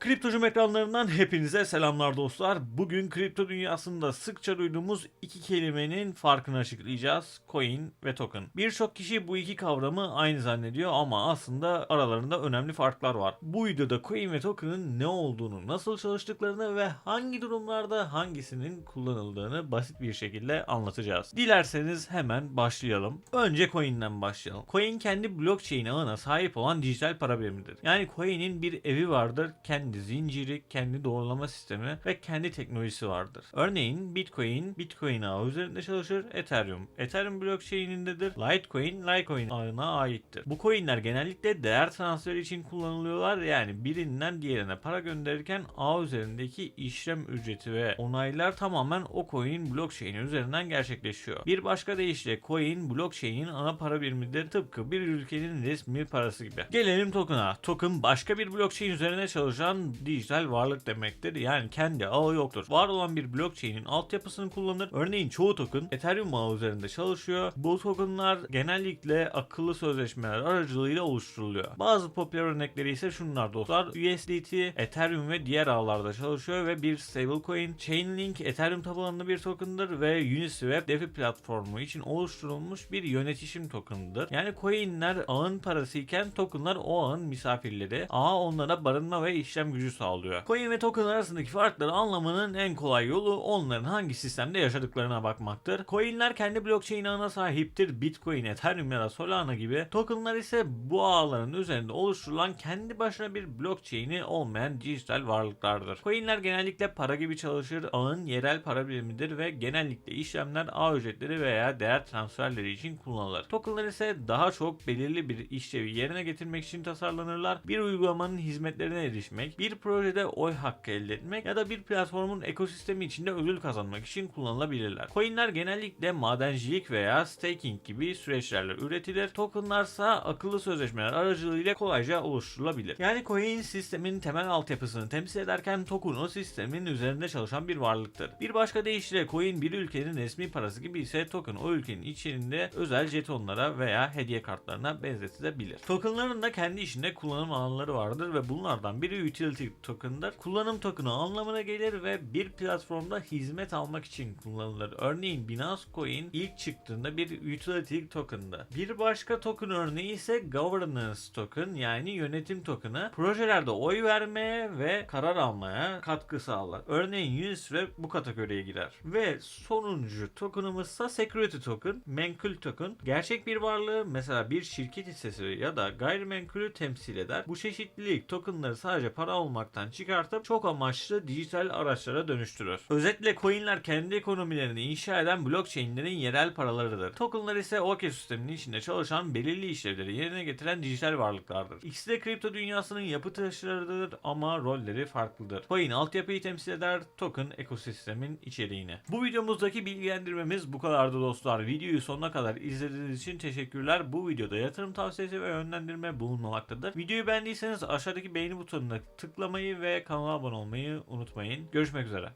Kriptocum ekranlarından hepinize selamlar dostlar. Bugün kripto dünyasında sıkça duyduğumuz iki kelimenin farkını açıklayacağız. Coin ve token. Birçok kişi bu iki kavramı aynı zannediyor ama aslında aralarında önemli farklar var. Bu videoda coin ve token'ın ne olduğunu, nasıl çalıştıklarını ve hangi durumlarda hangisinin kullanıldığını basit bir şekilde anlatacağız. Dilerseniz hemen başlayalım. Önce coin'den başlayalım. Coin kendi blockchain ağına sahip olan dijital para birimidir. Yani coin'in bir evi vardır, kendi zinciri, kendi doğrulama sistemi ve kendi teknolojisi vardır. Örneğin Bitcoin, Bitcoin ağı üzerinde çalışır, Ethereum, Ethereum blockchain'indedir, Litecoin, Litecoin ağına aittir. Bu coin'ler genellikle değer transferi için kullanılıyorlar. Yani birinden diğerine para gönderirken ağ üzerindeki işlem ücreti ve onaylar tamamen o coin blockchain üzerinden gerçekleşiyor. Bir başka deyişle coin blockchain'in ana para birimidir. Tıpkı bir ülkenin resmi parası gibi. Gelelim token'a. Token başka bir blockchain üzerine çalışan dijital varlık demektir. Yani kendi ağı yoktur. Var olan bir blockchain'in altyapısını kullanır. Örneğin çoğu token Ethereum ağı üzerinde çalışıyor. Bu tokenlar genellikle akıllı sözleşmeler aracılığıyla oluşturuluyor. Bazı popüler örnekleri ise şunlar dostlar. USDT, Ethereum ve diğer ağlarda çalışıyor ve bir stablecoin. Chainlink Ethereum tabanlı bir token'dır ve Uniswap DeFi platformu için oluşturulmuş bir yönetişim token'ıdır. Yani coin'ler ağın parası iken token'lar o ağın misafirleri. Ağ onlara barınma ve işlem gücü sağlıyor. Coin ve token arasındaki farkları anlamanın en kolay yolu onların hangi sistemde yaşadıklarına bakmaktır. Coin'ler kendi blockchain ağına sahiptir. Bitcoin, Ethereum ya da Solana gibi. Token'lar ise bu ağların üzerinde oluşturulan kendi başına bir blockchain'i olmayan dijital varlıklardır. Coin'ler genellikle para gibi çalışır. Ağın yerel para birimidir ve genellikle işlemler ağ ücretleri veya değer transferleri için kullanılır. Token'lar ise daha çok belirli bir işlevi yerine getirmek için tasarlanırlar. Bir uygulamanın hizmetlerine erişmek, bir projede oy hakkı elde etmek ya da bir platformun ekosistemi içinde ödül kazanmak için kullanılabilirler. Coin'ler genellikle madencilik veya staking gibi süreçlerle üretilir. Token'larsa akıllı sözleşmeler aracılığıyla kolayca oluşturulabilir. Yani coin sistemin temel altyapısını temsil ederken token o sistemin üzerinde çalışan bir varlıktır. Bir başka deyişle coin bir ülkenin resmi parası gibi ise token o ülkenin içinde özel jetonlara veya hediye kartlarına benzetilebilir. Tokenların da kendi içinde kullanım alanları vardır ve bunlardan biri utility token'dır. Kullanım token'ı anlamına gelir ve bir platformda hizmet almak için kullanılır. Örneğin Binance Coin ilk çıktığında bir utility token'dı. Bir başka token örneği ise governance token yani yönetim token'ı projelerde oy vermeye ve karar almaya katkı sağlar. Örneğin Uniswap bu kategoriye girer. Ve sonuncu token'ımızsa security token, menkul token. Gerçek bir varlığı mesela bir şirket hissesi ya da gayrimenkulü temsil eder. Bu çeşitlilik tokenları sadece para olmaktan çıkartıp çok amaçlı dijital araçlara dönüştürür. Özetle coinler kendi ekonomilerini inşa eden blockchainlerin yerel paralarıdır. Tokenlar ise o ekosisteminin içinde çalışan belirli işlevleri yerine getiren dijital varlıklardır. İkisi de kripto dünyasının yapı taşlarıdır ama rolleri farklıdır. Coin altyapıyı temsil eder, token ekosistemin içeriğini. Bu videomuzdaki bilgilendirmemiz bu kadardı dostlar. Videoyu sonuna kadar izlediğiniz için teşekkürler. Bu videoda yatırım tavsiyesi ve yönlendirme bulunmamaktadır. Videoyu beğendiyseniz aşağıdaki beğeni butonuna tıklamayı ve kanala abone olmayı unutmayın. Görüşmek üzere.